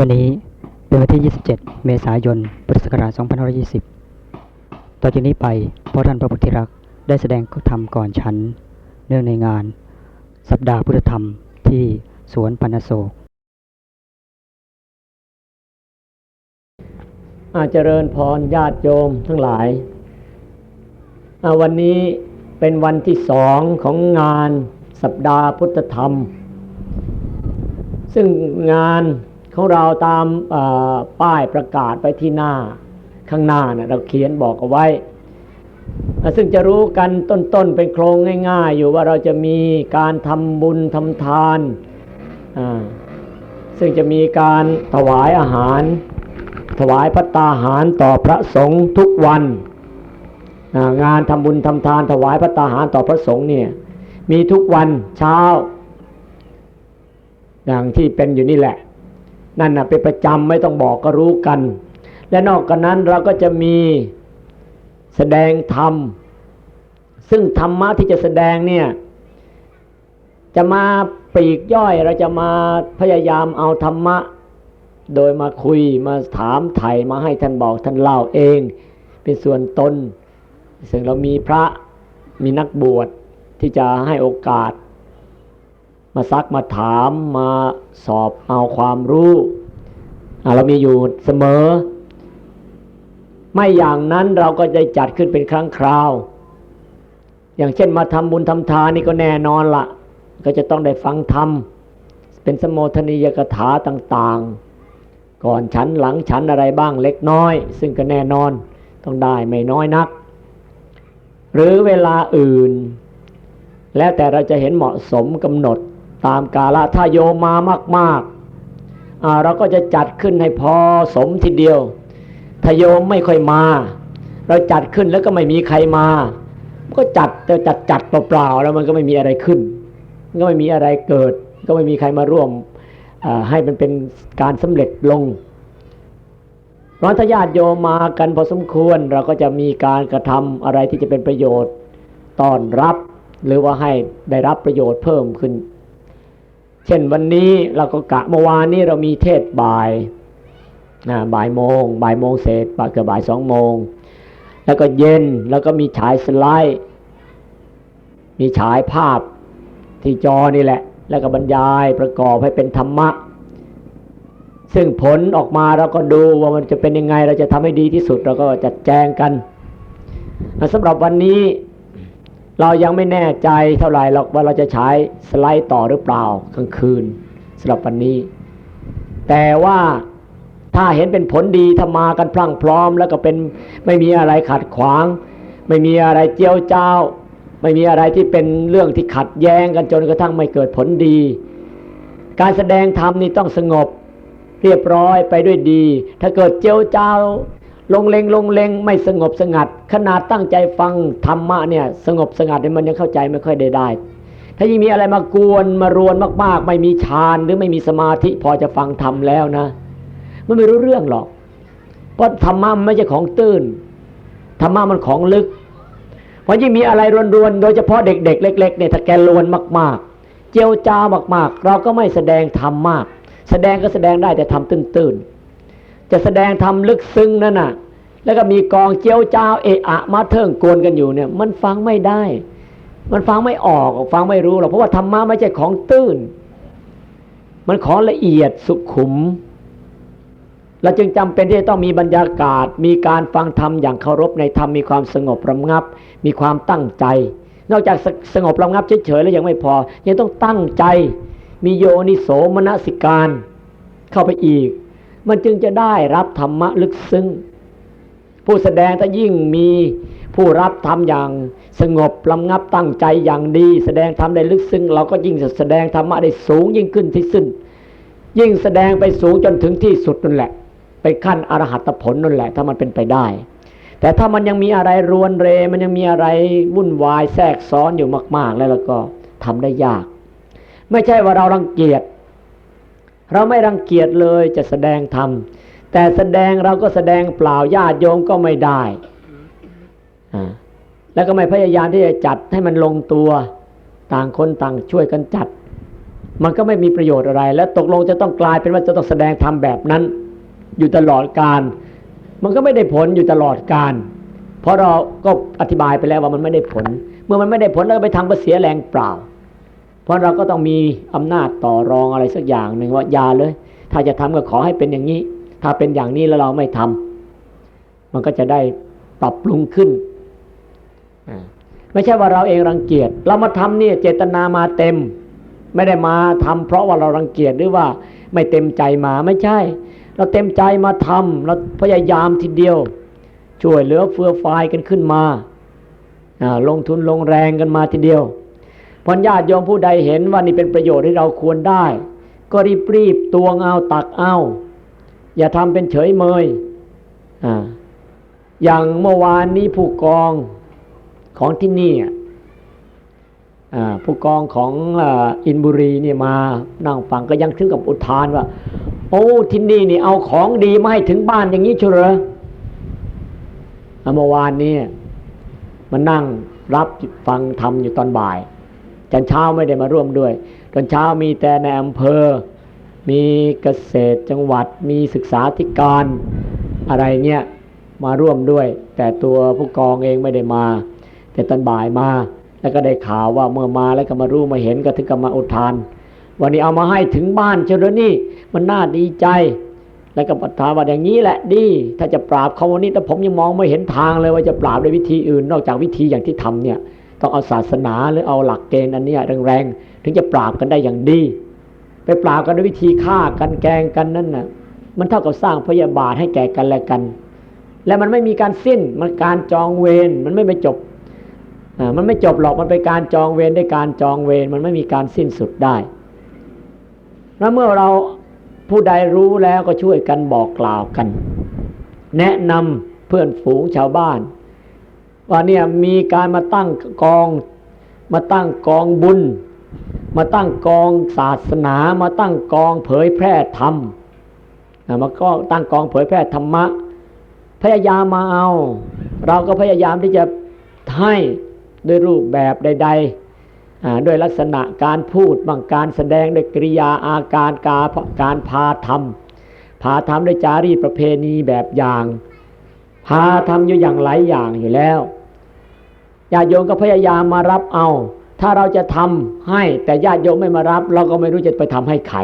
วันนี้เป็นวันที่ 27 เมษายน พุทธศักราช 2520 ต่อจากนี้ไปพระท่านพระพุทธรักษ์ได้แสดงธรรมก่อนฉัน เนื่องในงาน สัปดาห์พุทธธรรมที่สวนปันโศก อาเจริญพรญาติโยมทั้งหลายาวันนี้เป็นวันที่สองของงานสัปดาห์พุทธธรรม ซึ่งงาน ของเราตามป้ายประกาศไปที่หน้าข้างหน้านะเราเขียนบอกเอาไว้ ซึ่งจะรู้กันต้นๆเป็นโครงง่าย ๆ อยู่ว่าเราจะมีการทำบุญทำทาน ซึ่งจะมีการถวายอาหาร ถวายพระตาหารต่อพระสงฆ์ทุกวัน งานทำบุญทำทาน ถวายพระตาหารต่อพระสงฆ์เนี่ยมีทุกวันเช้า อย่างที่เป็นอยู่นี่แหละ นั่นนะเป็นประจำไม่ต้องบอกก็รู้กัน และนอกจากนั้นเราก็จะมีแสดงธรรม ซึ่งธรรมะที่จะแสดงเนี่ยจะมาปลีกย่อยเราจะมาพยายามเอาธรรมะ โดยมาคุยมาถามไถ่มาให้ท่านบอกท่านเล่าเอง เป็นส่วนตน ซึ่งเรามีพระมีนักบวชที่จะให้โอกาส มาซักมาถามมาสอบเอาความรู้เรามีอยู่เสมอ ไม่อย่างนั้นเราก็จะจัดขึ้นเป็นครั้งคราว อย่างเช่นมาทำบุญทำทานนี่ก็แน่นอนละก็จะต้องได้ฟังธรรม เป็นสมโภชนียกถาต่างๆ ก่อนฉันหลังฉันอะไรบ้างเล็กน้อย ซึ่งก็แน่นอนต้องได้ไม่น้อยนัก หรือเวลาอื่น แล้วแต่เราจะเห็นเหมาะสมกำหนด ตามกาลถ้าโยมมามากๆอ่าเราก็จะจัดขึ้นให้พอสมทีเดียว ถ้าโยมไม่ค่อยมา เราจัดขึ้นแล้วก็ไม่มีใครมาก็จัดแต่จัดจัดเปล่าๆแล้วมันก็ไม่มีอะไรขึ้นก็ไม่มีอะไรเกิด ก็ไม่มีใครมาร่วมให้มันเป็นการสำเร็จลงราะถ้าญาติโยมมากันพอสมควร เราก็จะมีการกระทำอะไรที่จะเป็นประโยชน์ต้อนรับ หรือว่าให้ได้รับประโยชน์เพิ่มขึ้น เช่นวันนี้เราก็กะเมื่อวานนี้เรามีเทศบ่ายบ่ายโมงบ่ายโมงเศษบ่ายเกือบบ่ายสองโมง แล้วก็เย็นแล้วก็มีฉายสไลด์ มีฉายภาพที่จอนี่แหละ แล้วก็บรรยายประกอบให้เป็นธรรมะ ซึ่งผลออกมาเราก็ดูว่ามันจะเป็นยังไงเราจะทำให้ดีที่สุดเราก็จัดแจงกันสำหรับวันนี้ เรายังไม่แน่ใจเท่าไหร่หรอกว่าเราจะใช้สไลด์ต่อหรือเปล่ากลางคืนสำหรับวันนี้ แต่ว่าถ้าเห็นเป็นผลดีถ้ามากันพลั่งพร้อม แล้วก็เป็นไม่มีอะไรขัดขวาง ไม่มีอะไรเจียวเจ้า ไม่มีอะไรที่เป็นเรื่องที่ขัดแย้งกันจนกระทั่งไม่เกิดผลดี การแสดงธรรมนี่ต้องสงบเรียบร้อยไปด้วยดี ถ้าเกิดเจียวเจ้า ลงเลงลงเลงไม่สงบสงัด ขนาดตั้งใจฟังธรรมะเนี่ยสงบสงัดเนี่ยมันยังเข้าใจไม่ค่อยได้ได้ ถ้ายิ่งมีอะไรมากวนมารวนมากๆ ไม่มีฌานหรือไม่มีสมาธิพอจะฟังธรรมแล้วนะ มันไม่รู้เรื่องหรอก เพราะธรรมะมันไม่ใช่ของตื้นธรรมะมันของลึกเพราะยิ่งมีอะไรรวนๆ โดยเฉพาะเด็กๆเล็กๆเนี่ยถ้าแกรวนมากๆ เจียวจ้ามากๆ เราก็ไม่แสดงธรรมมาก แสดงก็แสดงได้แต่ทำตื้นๆ จะแสดงทำลึกซึ้งนั่นน่ะ แล้วก็มีกองเจียวเจ้าเอะอะมาเทิงโกนกันอยู่เนี่ย มันฟังไม่ได้ มันฟังไม่ออกฟังไม่รู้หรอกเพราะว่าธรรมะไม่ใช่ของตื้น มันของละเอียดสุขุมเราจึงจำเป็นที่จะต้องมีบรรยากาศ มีการฟังธรรมอย่างเคารพในธรรมมีความสงบระงับ มีความตั้งใจ นอกจากสงบระงับเฉยๆแล้วยังไม่พอ ยังต้องตั้งใจ มีโยนิโสมนสิการ เข้าไปอีก มันจึงจะได้รับธรรมะลึกซึ้งผู้แสดงถ้ายิ่งมีผู้รับธรรมอย่างสงบระงับตั้งใจอย่างดี แสดงธรรมได้ลึกซึ้งเราก็ยิ่งแสดงธรรมะได้สูงยิ่งขึ้นที่สุดยิ่งแสดงไปสูงจนถึงที่สุดนั่นแหละ ไปขั้นอรหัตผลนั่นแหละ ถ้ามันเป็นไปได้ แต่ถ้ามันยังมีอะไรรวนเร มันยังมีอะไรวุ่นวายแทรกซ้อนอยู่มาก ๆ แล้วแล้วก็ทำได้ยาก ไม่ใช่ว่าเรารังเกียจ เราไม่รังเกียจเลยจะแสดงธรรมแต่แสดงเราก็แสดงเปล่าญาติโยมก็ไม่ได้ แล้วก็ไม่พยายามที่จะจัดให้มันลงตัวต่างคนต่างช่วยกันจัด มันก็ไม่มีประโยชน์อะไร และตกลงจะต้องกลายเป็นว่าจะต้องแสดงธรรมแบบนั้น อยู่ตลอดการ มันก็ไม่ได้ผลอยู่ตลอดการ เพราะเราก็อธิบายไปแล้วว่ามันไม่ได้ผล เมื่อมันไม่ได้ผลแล้วไปทำก็เสียแรงเปล่า เพราะเราก็ต้องมีอำนาจต่อรองอะไรสักอย่างหนึ่งว่าอย่าเลย ถ้าจะทำก็ขอให้เป็นอย่างนี้ ถ้าเป็นอย่างนี้แล้วเราไม่ทำมันก็จะได้ปรับปรุงขึ้นไม่ใช่ว่าเราเองรังเกียจเรามาทำเนี่เจตนามาเต็ม ไม่ได้มาทำเพราะว่าเรารังเกียจหรือว่าไม่เต็มใจมาไม่ใช่ เราเต็มใจมาทำเราพยายามทีเดียว ช่วยเหลือเฟือฟายกันขึ้นมาลงทุนลงแรงกันมาทีเดียว พอญาติโยมผู้ใดเห็นว่านี่เป็นประโยชน์ที่เราควรได้ ก็รีบรีบตวงเอาตักเอาอย่าทำเป็นเฉยเมยอ่าอย่างเมื่อวานนี้ผู้กองของที่นี่อ่าผู้กองของอ,อินบุรีเนี่ยมานั่งฟังก็ยังถึงกับอุทานว่า โอ้ที่นี่นี่เอาของดีมาให้ถึงบ้านอย่างนี้เชียวเหรออ่าเมื่อวานนี้มานั่งรับฟังธรรมอยู่ตอนบ่าย จันเช้าไม่ได้มาร่วมด้วย ตอนเช้ามีแต่ในอำเภอ มีเกษตรจังหวัด มีศึกษาธิการอะไรเนี่ยมาร่วมด้วย แต่ตัวผู้กองเองไม่ได้มา แต่ตอนบ่ายมา แล้วก็ได้ข่าวว่าเมื่อมาแล้วก็มารู้มาเห็นก็ถึงกับมาอุทาน วันนี้เอามาให้ถึงบ้านเชียวเหนี่มันน่าดีใจแล้วก็ปถามว่าอย่างนี้แหละดี ถ้าจะปราบเขาวันนี้แต่ผมยังมองไม่เห็นทางเลยว่าจะปราบด้วยวิธีอื่น นอกจากวิธีอย่างที่ทำเนี่ย ต้องเอาศาสนาหรือเอาหลักเกณฑ์อันนี้แรงๆถึงจะปราบกันได้อย่างดี ไปปราบกันด้วยวิธีฆ่ากันแกงกันนั่นน่ะ มันเท่ากับสร้างพยาบาทให้แก่กันและกัน และมันไม่มีการสิ้นมันการจองเวรมันไม่ไปจบอ่ามันไม่จบหรอกมันเป็นการจองเวรด้วยการจองเวรมันไม่มีการสิ้นสุดได้ แล้วเมื่อเราผู้ใดรู้แล้วก็ช่วยกันบอกกล่าวกัน แนะนำเพื่อนฝูงชาวบ้าน ว่าเนี่ยมีการมาตั้งกอง มาตั้งกองบุญ มาตั้งกองศาสนา มาตั้งกองเผยแพร่ธรรมอ่ามาก็ตั้งกองเผยแพร่ธรรมะ พยายามมาเอา เราก็พยายามที่จะให้ด้วยรูปแบบใดๆอ่าด้วยลักษณะการพูดบางการแสดงด้วยกริยาอาการการการพาทำพาทำด้วยจารีตประเพณีแบบอย่าง พาทำอยู่อย่างหลายอย่างอยู่แล้ว ญาติโยมก็พยายามมารับเอา ถ้าเราจะทำให้แต่ญาติโยมไม่มารับ เราก็ไม่รู้จะไปทำให้ใคร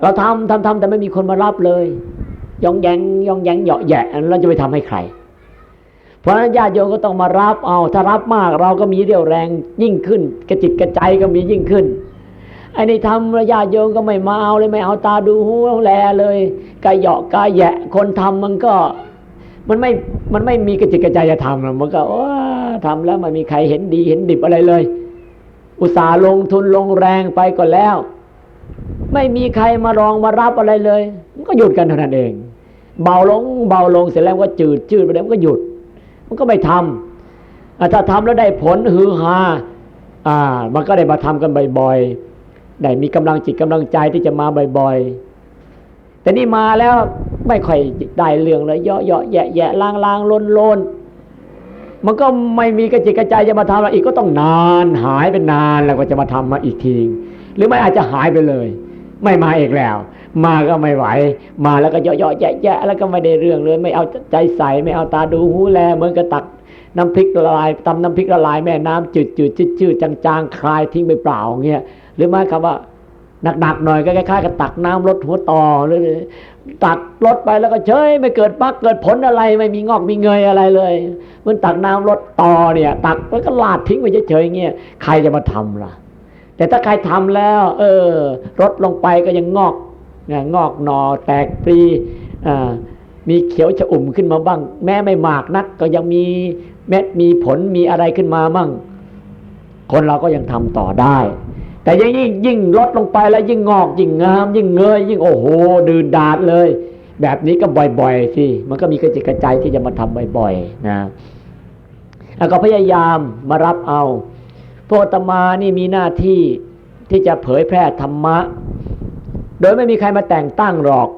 เราทำทำทำแต่ไม่มีคนมารับเลยยองแยงยองแยงเหยาะแยะเราจะไปทำให้ใคร เพราะฉะนั้นญาติโยมก็ต้องมารับเอา ถ้ารับมากเราก็มีเรี่ยวแรงยิ่งขึ้น กระจิตกระใจก็มียิ่งขึ้นไอ้นี่ทำแล้วญาติโยมก็ไม่มาเอาเลยไม่เอาตาดูหูแลเลยกายเหยาะกายแยะ คนทำมันก็ มันไม่มันไม่มีกระจิตกระใจจะทำหรอกมันก็ว้าทำแล้วมันมีใครเห็นดีเห็นดิบอะไรเลย อุตส่าห์ลงทุนลงแรงไปก็แล้ว ไม่มีใครมารองมารับอะไรเลย มันก็หยุดกันเท่านั้นเอง เบาลงเบาลงเสร็จแล้วก็จืดจืดไปแล้วมันก็หยุด มันก็ไม่ทำอะถ้าทำแล้วได้ผลฮือฮาอ่า มันก็ได้มาทำกันบ่อยๆได้มีกำลังจิตกำลังใจที่จะมาบ่อยๆ แต่นี่มาแล้วไม่ค่อยได้เรื่องเลยเยาะเยาะแยะแยะลางลางลนลนมันก็ไม่มีกระจิตกระใจจะมาทำอะไรอีกก็ต้องนานหายเป็นนานแล้วก็จะมาทำมาอีกทีหรือไม่อาจจะหายไปเลย ไม่มาอีกแล้ว มาก็ไม่ไหว มาแล้วก็เยาะๆแยะๆแล้วก็ไม่ได้เรื่องเลยไม่เอาใจใส่ไม่เอาตาดูหูแลเหมือนกับตักน้ำพริกละลายตำน้ำพริกละลายแม่น้ำจืดจืดชืดชืดจางๆคลายทิ้งไปเปล่าเงี้ยหรือไม่คำว่า หนักๆหน่อยก็คล้ายๆกับตักน้ำลดหัวต่อหรือตักลดไปแล้วก็เฉยไม่เกิดปักเกิดผลอะไรไม่มีงอกมีเงยอะไรเลยเหมันตักน้ำลดต่อเนี่ย ตักแล้วก็ลาดทิ้งไปเฉยๆเงี้ยใครจะมาทำล่ะ แต่ถ้าใครทำแล้ว เออลดลงไปก็ยังงอกงอกหนอแตกปลีมีเขียวชะอุ่มขึ้นมาบ้าง แม้ไม่มากนักก็ยังมีเม็ดมีผลมีอะไรขึ้นมาบ้างคนเราก็ยังทำต่อได้ แต่ยิ่งยิ่งยิ่งลดลงไปแล้วยิ่งงอกยิ่งงาม ยิ่งเงย ยิ่งโอ้โหดืนดาดเลย แบบนี้ก็บ่อยๆสิมันก็มีกระจิตกระใจที่จะมาทำบ่อยๆนะแล้วก็พยายามมารับเอาพวกอาตมานี่มีหน้าที่ที่จะเผยแพร่ธรรมะ โดยไม่มีใครมาแต่งตั้งหรอก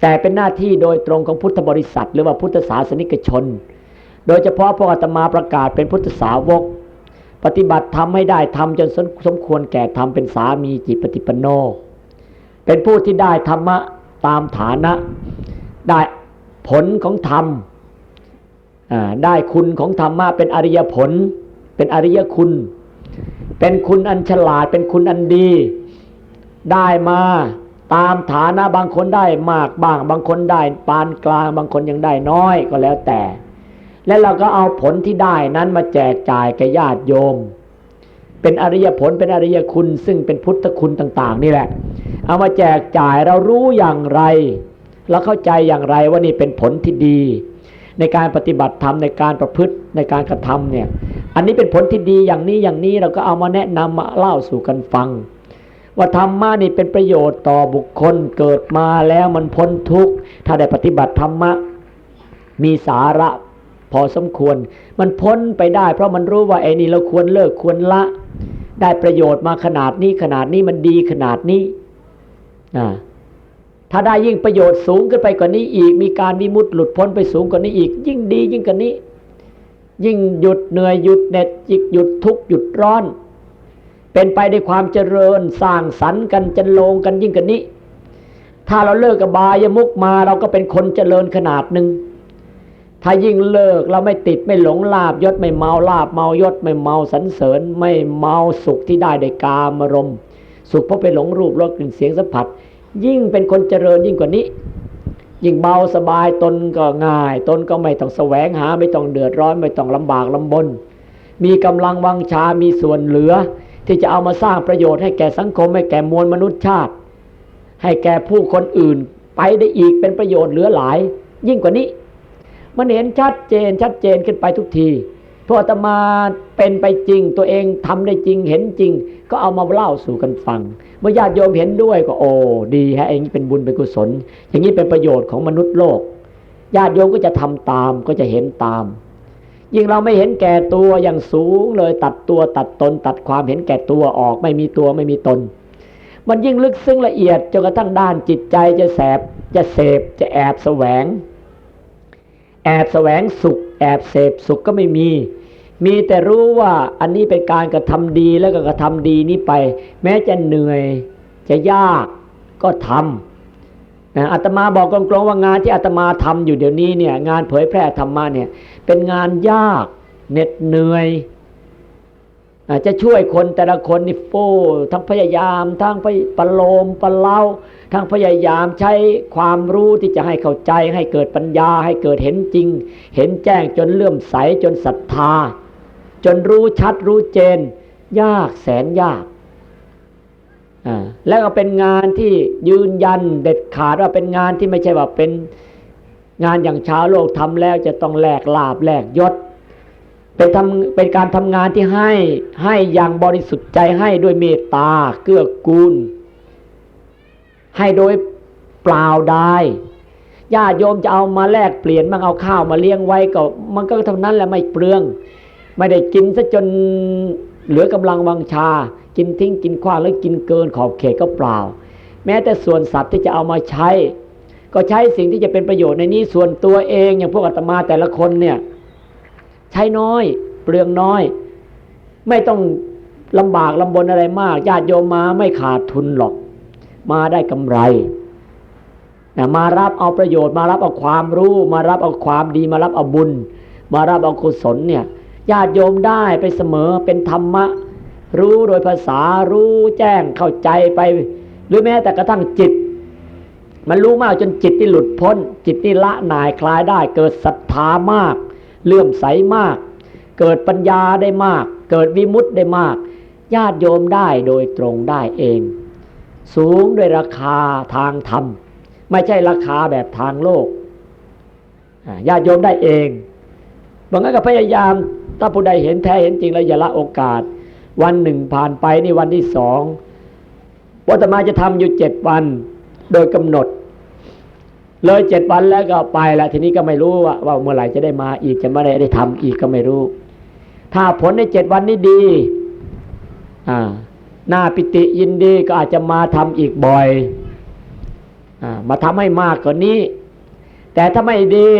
แต่เป็นหน้าที่โดยตรงของพุทธบริษัท หรือว่าพุทธศาสนิกชน โดยเฉพาะพวกอาตมาประกาศเป็นพุทธสาวก ปฏิบัติทำให้ได้ทำจนสมสมควรแก่ทำเป็นสามีจิตปฏิปนโน เป็นผู้ที่ได้ธรรมะตามฐานะ ได้ผลของธรรมได้คุณของธรรมะเป็นอริยผล เป็นอริยคุณ เป็นคุณอันฉลาด เป็นคุณอันดี ได้มาตามฐานะบางคนได้มากบ้าง บางคนได้ปานกลาง บางคนยังได้น้อยก็แล้วแต่ และเราก็เอาผลที่ได้นั้นมาแจกจ่ายแก่ญาติโยม เป็นอริยผลเป็นอริยคุณซึ่งเป็นพุทธคุณต่าง ๆ นี่แหละ เอามาแจกจ่ายเรารู้อย่างไรเราเข้าใจอย่างไรว่านี่เป็นผลที่ดี ในการปฏิบัติธรรมในการประพฤติในการกระทำเนี่ย อันนี้เป็นผลที่ดีอย่างนี้อย่างนี้เราก็เอามาแนะนำมาเล่าสู่กันฟัง ว่าธรรมะนี่เป็นประโยชน์ต่อบุคคลเกิดมาแล้วมันพ้นทุกข์ถ้าได้ปฏิบัติธรรมะมีสาระ พอสมควร มันพ้นไปได้ เพราะมันรู้ว่าไอ้นี่เราควรเลิกควรละ ได้ประโยชน์มาขนาดนี้ขนาดนี้มันดีขนาดนี้นะถ้าได้ยิ่งประโยชน์สูงขึ้นไปกว่านี้อีก มีการวิมุตติหลุดพ้นไปสูงกว่านี้อีก ยิ่งดียิ่งกว่านี้ ยิ่งหยุดเหนื่อยหยุดเหน็ดจิกหยุดทุกข์หยุดร้อน เป็นไปด้วยความเจริญสร้างสรรค์กันจันลงกันยิ่งกว่านี้ ถ้าเราเลิกกับบายมุกมาเราก็เป็นคนเจริญขนาดหนึ่ง ถ้ายิ่งเลิกเราไม่ติดไม่หลงลาบยศไม่เมาลาบเมายศไม่เมาสันเสริญ ไม่เมาสุขที่ได้ในกามรมสุขเพราะไปหลงรูปรสกลิ่นเสียงสัมผัส ยิ่งเป็นคนเจริญยิ่งกว่านี้ ยิ่งเบาสบายตนก็ง่าย ตนก็ไม่ต้องแสวงหาไม่ต้องเดือดร้อนไม่ต้องลำบากลำบน มีกำลังวังชา มีส่วนเหลือ ที่จะเอามาสร้างประโยชน์ให้แก่สังคมให้แก่มวลมนุษยชาติ ให้แก่ผู้คนอื่น ไปได้อีกเป็นประโยชน์เหลือหลาย ยิ่งกว่านี้ มันเห็นชัดเจนชัดเจนขึ้นไปทุกทีเพระอาตมาเป็นไปจริง ตัวเองทำได้จริงเห็นจริง ก็เอามาเล่าสู่กันฟัง เมื่อญาติโยมเห็นด้วยก็โอ้ดีฮะเองเป็นบุญเป็นกุศล อย่างนี้เป็นประโยชน์ของมนุษย์โลกญาติโยมก็จะทำตามก็จะเห็นตาม ยิ่งเราไม่เห็นแก่ตัวอย่างสูงเลยตัดตัวตัดตน ตัดความเห็นแก่ตัวออกไม่มีตัวไม่มีตน มันยิ่งลึกซึ้งละเอียดจนกระทั่งด้านจิตใจจะแสบจะเสพจะแอบแสวง แอบแสวงสุข แอบเสพสุขก็ไม่มี มีแต่รู้ว่าอันนี้เป็นการกระทำดีแล้วก็กระทำดีนี้ไป แม้จะเหนื่อยจะยากก็ทำนะอาตมาบอกกลงๆว่างานที่อาตมาทำอยู่เดี๋ยวนี้เนี่ยงานเผยแพร่ธรรมะเนี่ยเป็นงานยากเหน็ดเหนื่อย อาจจะช่วยคนแต่ละคนนี่โอ้ทั้งพยายามทั้งไปประโลมประเล่าทั้งพยายามใช้ความรู้ที่จะให้เข้าใจ ให้เกิดปัญญา ให้เกิดเห็นจริง เห็นแจ้งจนเลื่อมใสจนศรัทธา จนรู้ชัดรู้เจน ยากแสนยากอ่าแล้วก็เป็นงานที่ยืนยันเด็ดขาดว่าเป็นงานที่ไม่ใช่ว่าเป็นงานอย่างชาวโลกทำแล้วจะต้องแลกลาบแลกยศ เป็นทำเป็นการทำงานที่ให้ให้อย่างบริสุทธิ์ใจให้ด้วยเมตตาเกื้อกูล ให้โดยเปล่าได้ญาติโยมจะเอามาแลกเปลี่ยนมั่งเอาข้าวมาเลี้ยงไว้ก็มันก็เท่านั้นแหละไม่เปลือง ไม่ได้กินซะจนเหลือกำลังวังชา กินทิ้งกินขว้างแล้วกินเกินขอบเขตก็เปล่า แม้แต่ส่วนสัตว์ที่จะเอามาใช้ ก็ใช้สิ่งที่จะเป็นประโยชน์ในนี้ส่วนตัวเองอย่างพวกอาตมาแต่ละคนเนี่ย ใช้น้อย เปลืองน้อย ไม่ต้องลำบากลำบนอะไรมากญาติโยมมาไม่ขาดทุนหรอก มาได้กำไรนะมารับเอาประโยชน์ มารับเอาความรู้ มารับเอาความดี มารับเอาบุญ มารับเอากุศลเนี่ยญาติโยมได้ไปเสมอเป็นธรรมะ รู้โดยภาษารู้แจ้งเข้าใจไป หรือแม้แต่กระทั่งจิต มันรู้มากจนจิตที่หลุดพ้น จิตที่ละนายคลายได้เกิดศรัทธามาก เลื่อมใสมาก เกิดปัญญาได้มาก เกิดวิมุตติได้มาก ญาติโยมได้โดยตรงได้เอง สูงด้วยราคาทางธรรม ไม่ใช่ราคาแบบทางโลกญาติโยมได้เองบางครั้งก็พยายามถ้าผู้ใดเห็นแท้เห็นจริงแล้วอย่าละโอกาส วันหนึ่งผ่านไปนี่วันที่สองวัตมาจะทำอยู่เจ็ดวัน โดยกำหนด เลยเจ็ดวันแล้วก็ไปละทีนี้ก็ไม่รู้ว่าว่าเมื่อไหร่จะได้มาอีกจะไม่ได้ได้ทำอีกก็ไม่รู้ ถ้าผลในเจ็ดวันนี้ดี อ่าหน้าปิติยินดีก็อาจจะมาทำอีกบ่อยอามาทำให้มากกว่านี้ แต่ถ้าไม่ดี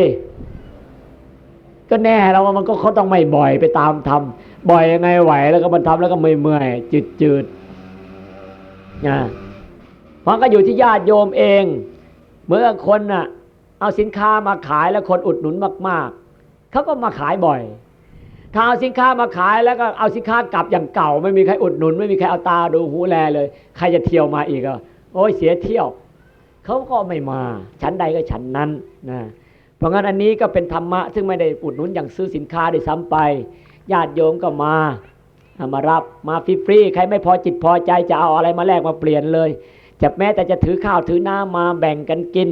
ก็แน่แล้วว่ามันก็เขาต้องไม่บ่อยไปตามทำบ่อยยังไงไหว แล้วก็มันทำแล้วก็เมื่อยๆจืดนะเพราะก็อยู่ที่ญาติโยมเอง เมื่อคนน่ะเอาสินค้ามาขายแล้วคนอุดหนุนมาก ๆเขาก็มาขายบ่อยถ้าเอาสินค้ามาขายแล้วก็เอาสินค้ากลับอย่างเก่า ไม่มีใครอุดหนุน ไม่มีใครเอาตาดูหูแลเลย ใครจะเที่ยวมาอีกอะโอ้ยเสียเที่ยวเขาก็ไม่มาชั้นใดก็ชั้นนั้นนะเพราะงั้นอันนี้ก็เป็นธรรมะ ซึ่งไม่ได้อุดหนุนอย่างซื้อสินค้าได้ซ้ำไปญาติโยมก็มาเอามารับมาฟรีๆใครไม่พอจิตพอใจจะเอาอะไรมาแลกมาเปลี่ยนเลย จะแม้แต่จะถือข้าวถือน้ำมาแบ่งกันกิน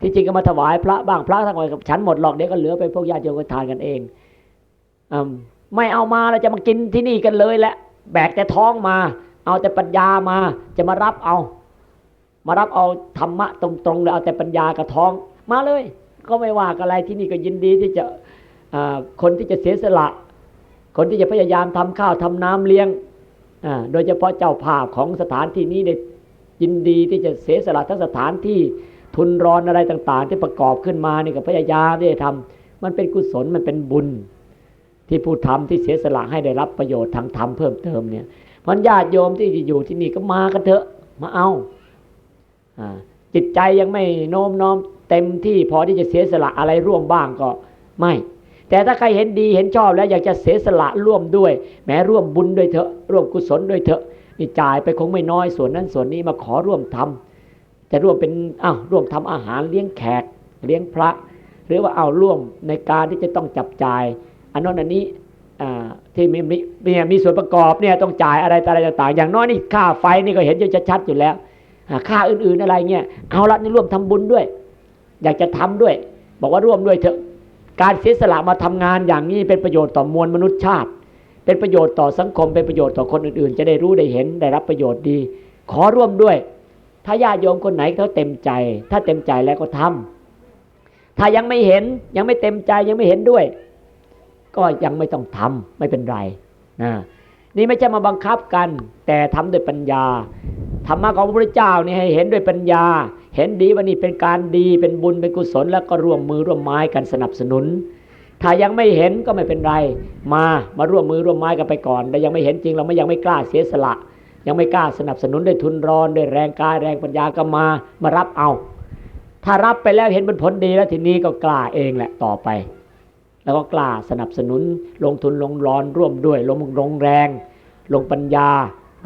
ที่จริงก็มาถวายพระบ้างพระทั้งหมดกับฉันหมดหรอกเดี๋ยวก็เหลือไปพวกญาติโยมก็ทานกันเองอไม่เอามาเราจะมากินที่นี่กันเลยแหละแบกแต่ท้องมา เอาแต่ปัญญามาจะมารับเอา มารับเอาธรรมะตรงๆเลยเอาแต่ปัญญากระท้องมาเลย ก็ไม่ว่าอะไรที่นี่ก็ยินดีที่จะคนที่จะเสียสละ คนที่จะพยายามทำข้าวทำน้ำเลี้ยงโดยเฉพาะเจ้าภาพของสถานที่นี้ได้ ยินดีที่จะเสียสละทั้งสถานที่ทุนรอนอะไรต่างๆ ที่ประกอบขึ้นมานี่ก็พยายามที่จะทำมันเป็นกุศลมันเป็นบุญ ที่ผู้ทำที่เสียสละให้ได้รับประโยชน์ทางธรรมเพิ่มเติมเนี่ยเพราะญาติโยมที่อยู่ที่นี่ก็มากันเถอะมาเอาอ่าจิตใจยังไม่โน้มน้อมเต็มที่พอที่จะเสียสละอะไรร่วมบ้างก็ไม่ แต่ถ้าใครเห็นดีเห็นชอบแล้วอยากจะเสียสละร่วมด้วย แม้ร่วมบุญด้วยเถอะร่วมกุศลด้วยเถอะ นี่จ่ายไปคงไม่น้อยส่วนนั้นส่วนนี้มาขอร่วมทำจะร่วมเป็นอ้าวร่วมทำอาหารเลี้ยงแขกเลี้ยงพระ หรือว่าเอาร่วมในการที่จะต้องจับจ่าย อันนั้นอันนี้ที่มีมีมีมีส่วนประกอบเนี่ยต้องจ่ายอะไรอะไรต่างๆ อย่างน้อยนี่ค่าไฟนี่ก็เห็นอยู่ชัดๆอยู่แล้วค่าอื่นๆอะไรเงี้ยเอาละนี่ร่วมทำบุญด้วย อยากจะทำด้วย บอกว่าร่วมด้วยเถอะการเสียสละมาทำงานอย่างนี้เป็นประโยชน์ต่อมวลมนุษยชาติ เป็นประโยชน์ต่อสังคมเป็นประโยชน์ต่อคนอื่นๆ จะได้รู้ได้เห็นได้รับประโยชน์ดี ขอร่วมด้วย ถ้าญาติโยมคนไหนเขาเต็มใจ ถ้าเต็มใจแล้วก็ทำถ้ายังไม่เห็นยังไม่เต็มใจยังไม่เห็นด้วย ก็ยังไม่ต้องทำไม่เป็นไรนะนี่ไม่ใช่มาบังคับกัน แต่ทำด้วยปัญญาธรรมะของพระพุทธเจ้านี่ให้เห็นด้วยปัญญา เห็นดีว่านี่เป็นการดีเป็นบุญเป็นกุศลแล้วก็ร่วมมือร่วมไม้กันสนับสนุน ถ้ายังไม่เห็นก็ไม่เป็นไร มามาร่วมมือร่วมไม้กันไปก่อน แต่ยังไม่เห็นจริงเราไม่ยังไม่กล้าเสียสละ ยังไม่กล้าสนับสนุนด้วยทุนรอนด้วยแรงกายแรงปัญญาก็มามารับเอา ถ้ารับไปแล้วเห็นเป็นผลดีแล้วทีนี้ก็กล้าเองแหละต่อไป แล้วก็กล้าสนับสนุนลงทุนลงร้อนร่วมด้วย ลงลงแรง ลงปัญญา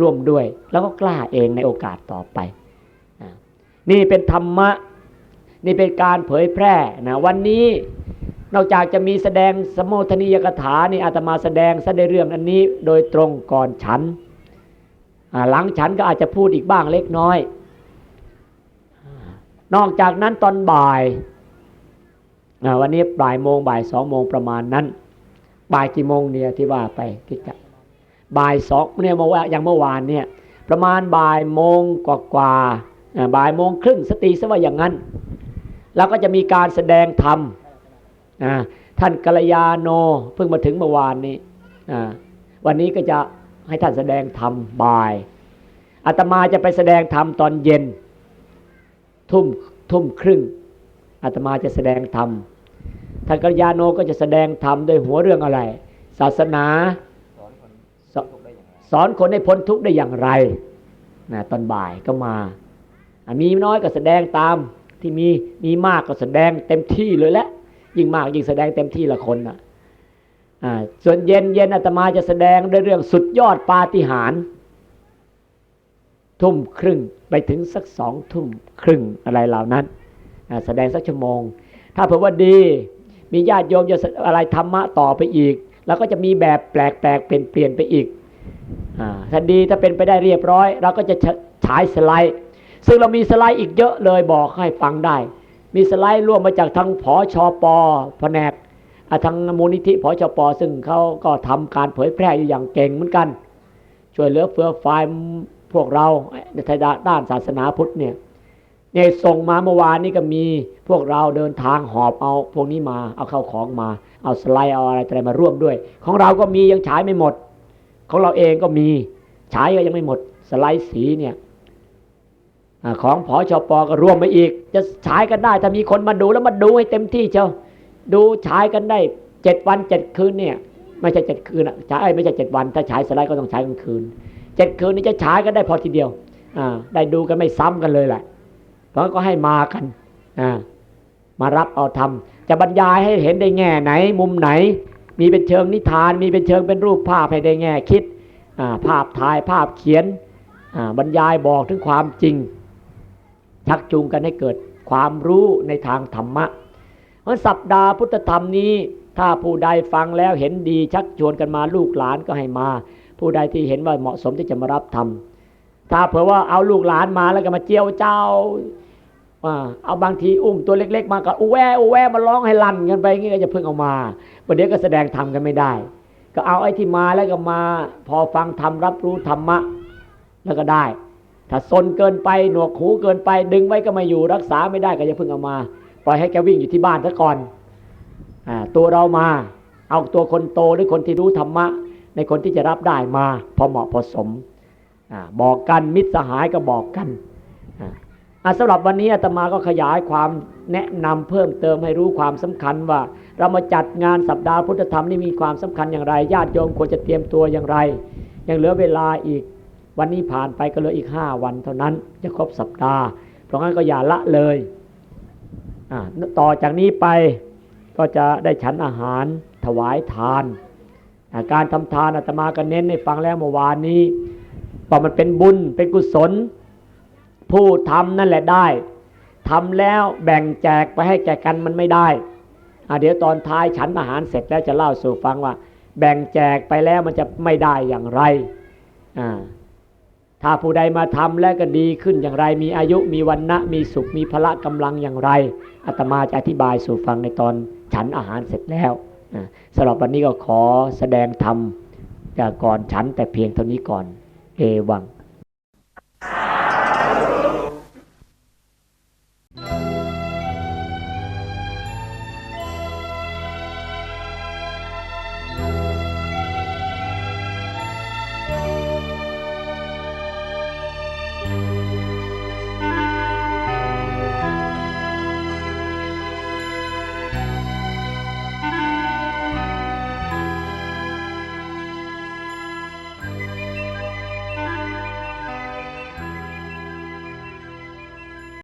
ร่วมด้วย แล้วก็กล้าเองในโอกาสต่อไป นี่เป็นธรรมะนี่เป็นการเผยแพร่นะวันนี้ นอกจากจะมีแสดงสมโภชนียกถานี่อาตมาแสดงแสดงเรื่องอันนี้โดยตรงก่อนฉัน หลังฉันก็อาจจะพูดอีกบ้างเล็กน้อย นอกจากนั้นตอนบ่ายวันนี้บ่ายโมงบ่ายสองโมงประมาณนั้น บ่ายกี่โมงเนี่ยที่ว่าไปที่จะบ่ายสองเนี่ยเมื่อวานอย่างเมื่อวานเนี่ยประมาณบ่ายโมงกว่ากว่าบ่ายโมงครึ่งสตรีซะว่าอย่างนั้น แล้วก็จะมีการแสดงธรรม ท่านกัลยาโนเพิ่งมาถึงเมื่อวานนี้วันนี้ก็จะให้ท่านแสดงธรรมบ่ายอาตมาจะไปแสดงธรรมตอนเย็น ทุ่มทุ่มครึ่งอาตมาจะแสดงธรรมท่านกัลยาโนก็จะแสดงธรรมด้วยหัวเรื่องอะไร ศาสนาสสอนคนให้พ้นทุกข์ได้อย่างไรนะตอนบ่ายก็มา มีน้อยก็แสดงตามที่มีมีมากก็แสดงเต็มที่เลยแหละ ยิ่งมากยิ่งแสดงเต็มที่ละคนนะอ่าส่วนเย็นเย็นอาตมาจะแสดงด้วยเรื่องสุดยอดปาฏิหาริย์ทุ่มครึ่งไปถึงสักสองทุ่มครึ่งอะไรเหล่านั้นแสดงสักชั่วโมง ถ้าเผื่อว่าดี มีญาติโยมจะอะไรธรรมะต่อไปอีก แล้วก็จะมีแบบแปลกแปลกเปลี่ยนเปลี่ยนไปอีกอถ้าดีถ้าเป็นไปได้เรียบร้อย เราก็จะฉายสไลด์ ซึ่งเรามีสไลด์อีกเยอะเลยบอกให้ฟังได้ มีสไลด์ร่วมมาจากทางผอชอปอแผนกทางมูลนิธิผอชอปอซึ่งเขาก็ทำการเผยแพร่อยู่อย่างเก่งเหมือนกัน ช่วยเหลือเฟือฝ่ายพวกเราในทางด้านศาสนาพุทธเนี่ยเนี่ยส่งมาเมื่อวานนี้ก็มีพวกเราเดินทางหอบเอาพวกนี้มาเอาเข้าของมา เอาสไลด์เอาอะไรอะไรมาร่วมด้วย ของเราก็มียังฉายไม่หมด ของเราเองก็มีฉายก็ยังไม่หมด สไลด์สีเนี่ย ของผอชอปอก็ร่วมไปอีก จะฉายกันได้ถ้ามีคนมาดูแล้วมาดูให้เต็มที่เชียวดูฉายกันได้เจ็ดวันเจ็ดคืนเนี่ยไม่ใช่เจ็ดคืนอะฉายไม่ใช่เจ็ดวัน ถ้าฉายสไลด์ก็ต้องฉายกลางคืนเจ็ดคืนนี้จะฉายกันได้พอทีเดียวอได้ดูกันไม่ซ้ำกันเลยแหละเพราะก็ให้มากันอมารับเอาทำจะบรรยายให้เห็นได้แง่ไหน มุมไหน มีเป็นเชิงนิทาน มีเป็นเชิงเป็นรูปภาพให้ได้แง่คิดภาพถ่ายภาพเขียนบรรยายบอกถึงความจริง ชักจูงกันให้เกิดความรู้ในทางธรรมะเพราะสัปดาห์พุทธธรรมนี้ ถ้าผู้ใดฟังแล้วเห็นดีชักชวนกันมาลูกหลานก็ให้มา ผู้ใดที่เห็นว่าเหมาะสมที่จะมารับธรรมถ้าเผื่อว่าเอาลูกหลานมาแล้วก็มาเจียวเจ้าอ่าเอาบางทีอุ้มตัวเล็ก ๆ มาก็อูแวอูแวมาร้องให้ลั่นกันไปอย่างนี้ก็จะเพิ่งเอามาประเดี๋ยวก็แสดงธรรมกันไม่ได้ ก็เอาไอ้ที่มาแล้วก็มา พอฟังธรรมรับรู้ธรรมะแล้วก็ได้ ถ้าซนเกินไปหนวกหูเกินไป ดึงไว้ก็ไม่อยู่รักษาไม่ได้ก็จะเพิ่งเอามา ปล่อยให้แกวิ่งอยู่ที่บ้านซะก่อนอตัวเรามา เอาตัวคนโตหรือคนที่รู้ธรรมะ ในคนที่จะรับได้มา พอเหมาะพอสมอบอกกันมิตรสหายก็บอกกันอาอะสำหรับวันนี้อาตมาก็ขยายความแนะนำเพิ่มเติมให้รู้ความสำคัญว่า เรามาจัดงานสัปดาห์พุทธธรรมนี่มีความสำคัญอย่างไรญาติโยมควรจะเตรียมตัวอย่างไร ยังเหลือเวลาอีก วันนี้ผ่านไปก็เหลืออีกห้าวันเท่านั้น จะครบสัปดาห์ เพราะงั้นก็อย่าละเลยต่อจากนี้ไปก็จะได้ฉันอาหารถวายทานาการทำทานอาตมาก็เน้นให้ฟังแล้วเมื่อวานนี้ว่ามันเป็นบุญเป็นกุศล ผู้ทำนั่นแหละได้ทำแล้วแบ่งแจกไปให้แก่กันมันไม่ได้เดี๋ยวตอนท้ายฉันอาหารเสร็จแล้วจะเล่าสู่ฟังว่า แบ่งแจกไปแล้วมันจะไม่ได้อย่างไรอ่า ถ้าผู้ใดมาทำและก็ดีขึ้นอย่างไร มีอายุมีวันนะมีสุขมีพละกำลังอย่างไรอาตมาจะอธิบายสู่ฟังในตอนฉันอาหารเสร็จแล้วอ่าสำหรับวันนี้ก็ขอแสดงธรรมจากก่อนฉันแต่เพียงเท่านี้ก่อน เอวัง